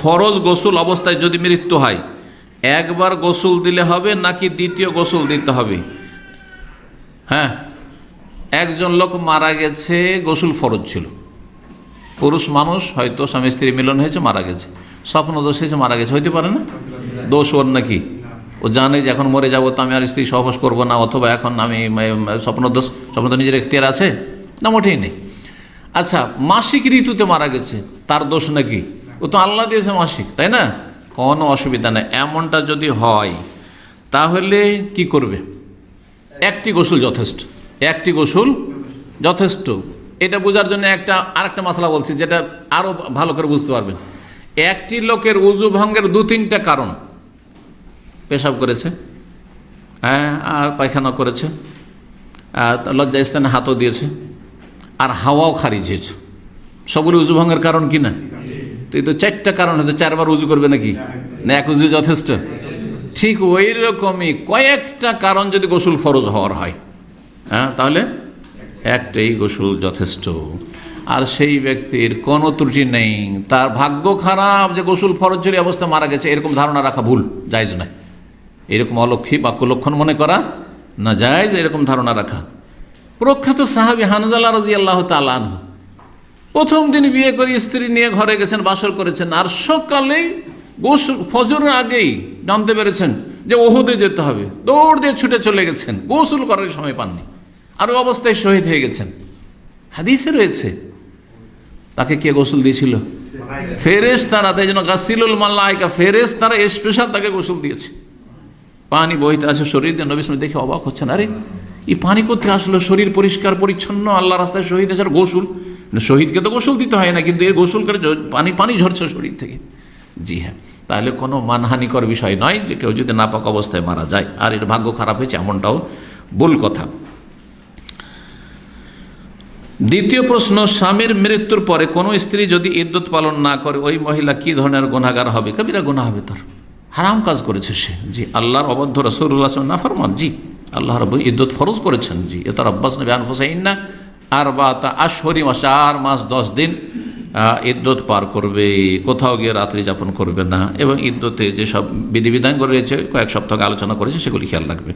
ফরজ গোসল অবস্থায় যদি মৃত্যু হয়, একবার গোসল দিলে হবে নাকি দ্বিতীয় গোসল দিতে হবে? হ্যাঁ একজন লোক মারা গেছে, গোসল ফরজ ছিল। পুরুষ মানুষ, হয়তো স্বামী, স্ত্রী মিলন হয়েছে, মারা গেছে। স্বপ্ন দোষ হয়েছে, মারা গেছে, হইতে পারে না? দোষ ওর নাকি? ও জানে যে এখন মরে যাব, তো আমি আর স্ত্রী সহবাস করব না, অথবা এখন আমি স্বপ্ন দোষ, স্বপ্ন তো নিজের এখতিয়ার আছে? না, মোটেই নেই। আচ্ছা মাসিক ঋতুতে মারা গেছে, তার দোষ নাকি? ও তো আল্লাহ দিয়েছে মাসিক তাই না? কোনো অসুবিধা নেই। এমনটা যদি হয়, তাহলে কি করবে? একটি গোসল যথেষ্ট। একটি গোসল যথেষ্ট। এটা বোঝার জন্য একটা, আরেকটা মশলা বলছি, যেটা আরও ভালো করে বুঝতে পারবেন। একটি লোকের উজু ভঙ্গের দু তিনটা কারণ। পেশাব করেছে হ্যাঁ আর পায়খানা করেছে, আর লজ্জা স্থানে হাতও দিয়েছে, আর হাওয়াও খারিজ হয়েছে। সবগুলো উজু ভঙ্গের কারণ কি না? তো এই তো চারটা কারণ হচ্ছে চারবার উজু করবে নাকি? না, এক উজু যথেষ্ট। ঠিক ওই রকমই কয়েকটা কারণ যদি গোসল ফরজ হওয়ার হয়। হ্যাঁ তাহলে একটাই গোসল যথেষ্ট। আর সেই ব্যক্তির কোনো ত্রুটি নেই। তার ভাগ্য খারাপ যে গোসল ফরজ চুরি অবস্থায় মারা গেছে, এরকম ধারণা রাখা ভুল, জায়জ নয়। এরকম অলক্ষী বা কুলক্ষণ মনে করা না জায়জ, এরকম ধারণা রাখা। প্রখ্যাত সাহাবি হানজালা রাজি আল্লাহ তালান প্রথম দিন বিয়ে করে স্ত্রী নিয়ে ঘরে গেছেন, বাসর করেছেন। আর সকালেই গোসল ফজরের আগেই জানতে পেরেছেন যে ওহুদে যেতে হবে। দৌড় দিয়ে ছুটে চলে গেছেন। গোসল করার সময় পাননি। আর অবস্থায় শহীদ হয়ে গেছেন। হাদিসে রয়েছে, তাকে কে গোসল দিয়েছিল? ফেরেস তারা তাই জন্য গাছিলুল মাল্লাইকা ফেরেস তারা স্পেশাল তাকে গোসল দিয়েছে। পানি বইতে আছে শরীর দিয়ে, নবী দেখে অবাক হচ্ছেন। আরে, এই পানি করতে আসলো? শরীর পরিষ্কার, পরিচ্ছন্ন, আল্লাহ রাস্তায় শহীদ আছে গোসল শহীদকে তো গোসল দিতে হয় না, কিন্তু এর গোসল করে পানি পানি ঝরছে শরীর থেকে। জি হ্যাঁ তাহলে কোনো মানহানিকর বিষয় নয় যে কেউ যদি নাপাক অবস্থায় মারা যায়। আর এর ভাগ্য খারাপ হয়েছে এমনটাও ভুল কথা। দ্বিতীয় প্রশ্ন, স্বামীর মৃত্যুর পরে কোনো স্ত্রী যদি ইদ্যুৎ পালন না করে, ওই মহিলা কি ধরনের গুণাগার হবে? কবিরা গুণা হবে তার হারাম কাজ করেছে সে। জি, আল্লাহর অবদ্ধ রসুল্লাহ না ফরমান জি, আল্লাহ রব ইদ্যুৎ ফরজ করেছেন। জি, এ তার আব্বাস নবী আনফুসাইন না আর বা তা আশহরি মাসে আর মাস দশ দিন ইদ্যুত পার করবে। কোথাও গিয়ে রাত্রি যাপন করবে না। এবং ইদ্যুতে যেসব বিধিবিধানগুলো রয়েছে, কয়েক সপ্তাহ আলোচনা করেছে, সেগুলি খেয়াল রাখবে।